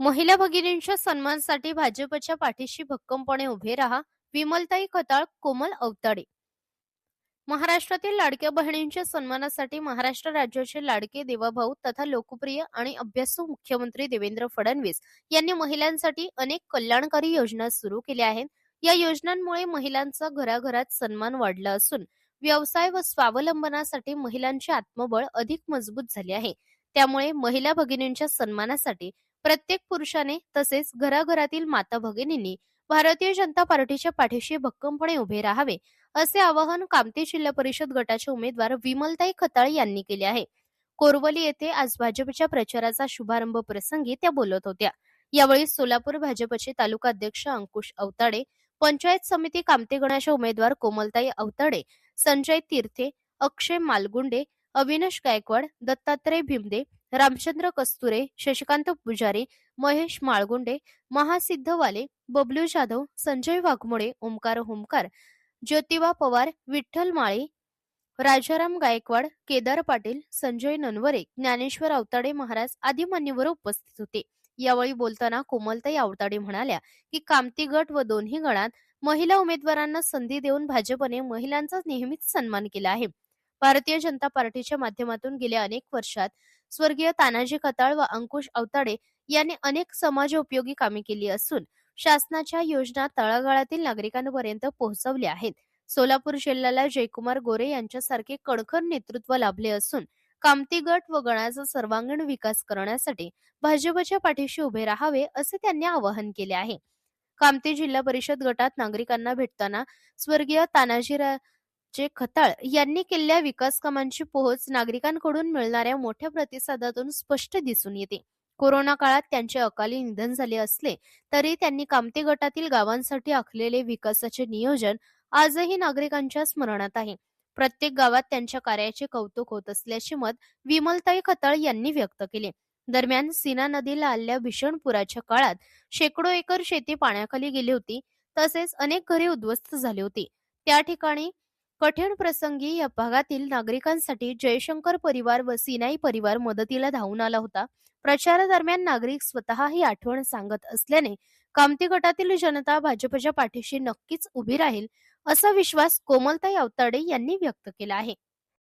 महिला भगिनींच्या सन्मानासाठी भाजपच्या पाठीशी भक्कमपणे उभे राहा विमलताई खताळ कोमल अवताडे. महाराष्ट्रातील लाडक्या बहिणींच्या सन्मानासाठी महाराष्ट्र राज्याचे लाडके देवाभाऊ तथा लोकप्रिय आणि अभ्यासू मुख्यमंत्री देवेंद्र फडणवीस यांनी महिलांसाठी अनेक कल्याणकारी योजना सुरू केल्या आहेत. या योजनांमुळे महिलांचा घराघरात सन्मान वाढला असून व्यवसाय व स्वावलंबनासाठी महिलांचे आत्मबळ अधिक मजबूत झाले आहे. त्यामुळे महिला भगिनींच्या सन्मानासाठी प्रत्येक पुरुषाने तसेच घराघरातील माता भगिनींनी भारतीय जनता पार्टीच्या पाठीशी भक्कमपणे उभे राहावे असे आवाहन कामती जिल्हा परिषद गटाचे उमेदवार विमलताई खताळी यांनी केले आहे. कोरवली येथे आज भाजपच्या प्रचाराचा शुभारंभ प्रसंगी त्या बोलत होत्या. यावेळी सोलापूर भाजपचे तालुका अध्यक्ष अंकुश अवताडे पंचायत समिती कामते गणाच्या उमेदवार कोमलताई अवताडे संजय तीर्थे अक्षय मालगुंडे अविनाश गायकवाड दत्तात्रय भिमदे रामचंद्र कस्तुरे शशिकांत पुजारी महेश माळगुंडे महासिद्धवाले बबलू जाधव संजय वाघमोडे ओमकार होमकार ज्योतिबा पवार विठ्ठल माळी राजाराम गायकवाड केदार पाटील संजय ननवरे ज्ञानेश्वर अवताडे महाराज आदी मान्यवर उपस्थित होते. यावेळी बोलताना कोमलताई अवताडे म्हणाल्या की कामती गट व दोन्ही गणात महिला उमेदवारांना संधी देऊन भाजपने महिलांचा नेहमीच सन्मान केला आहे. भारतीय जनता पार्टीच्या माध्यमातून गेल्या अनेक वर्षात स्वर्गीय तानाजी खताळ व अंकुश अवताडे यांनी अनेक समाज उपयोगी कामे केली असून शासनाच्या योजना तळागाळातील नागरिकांपर्यंत पोहोचवल्या आहेत. सोलापूर जिल्ह्याला जयकुमार गोरे यांच्यासारखे कणखर नेतृत्व लाभले असून कामती गट व गणाचा सर्वांगीण विकास करण्यासाठी भाजपच्या पाठीशी उभे राहावे असे त्यांनी आवाहन केले आहे. कामती जिल्हा परिषद गटात नागरिकांना भेटताना स्वर्गीय जे खताळ यांनी केलेल्या विकास कामांची पोहोच नागरिकांकडून मिळणाऱ्या मोठ्या प्रतिसादातून स्पष्ट दिसून येते. कोरोना काळात त्यांचे अकाली निधन झाले असले तरी त्यांनी कामती गटातील गावांसाठी आखलेले विकासाचे नियोजन आजही नागरिकांच्या स्मरणात आहे. प्रत्येक गावात त्यांच्या कार्याचे कौतुक होत असल्याचे मत विमलताई खताळ यांनी व्यक्त केले. दरम्यान सीना नदीला आलेल्या भीषण पुराच्या काळात शेकडो एकर शेती पाण्याखाली गेली होती. तसेच अनेक घरे उद्ध्वस्त झाली होती. त्या ठिकाणी कठीण प्रसंगी या भागातील नागरिकांसाठी जयशंकर परिवार व सिनाई परिवार मदतीला धावून आला होता. प्रचारादरम्यान नागरिक स्वतः ही आठवण सांगत असल्याने कामती गटातील जनता भाजपच्या पाठीशी नक्कीच उभी राहील असा विश्वास कोमलताई अवताडे यांनी व्यक्त केला आहे.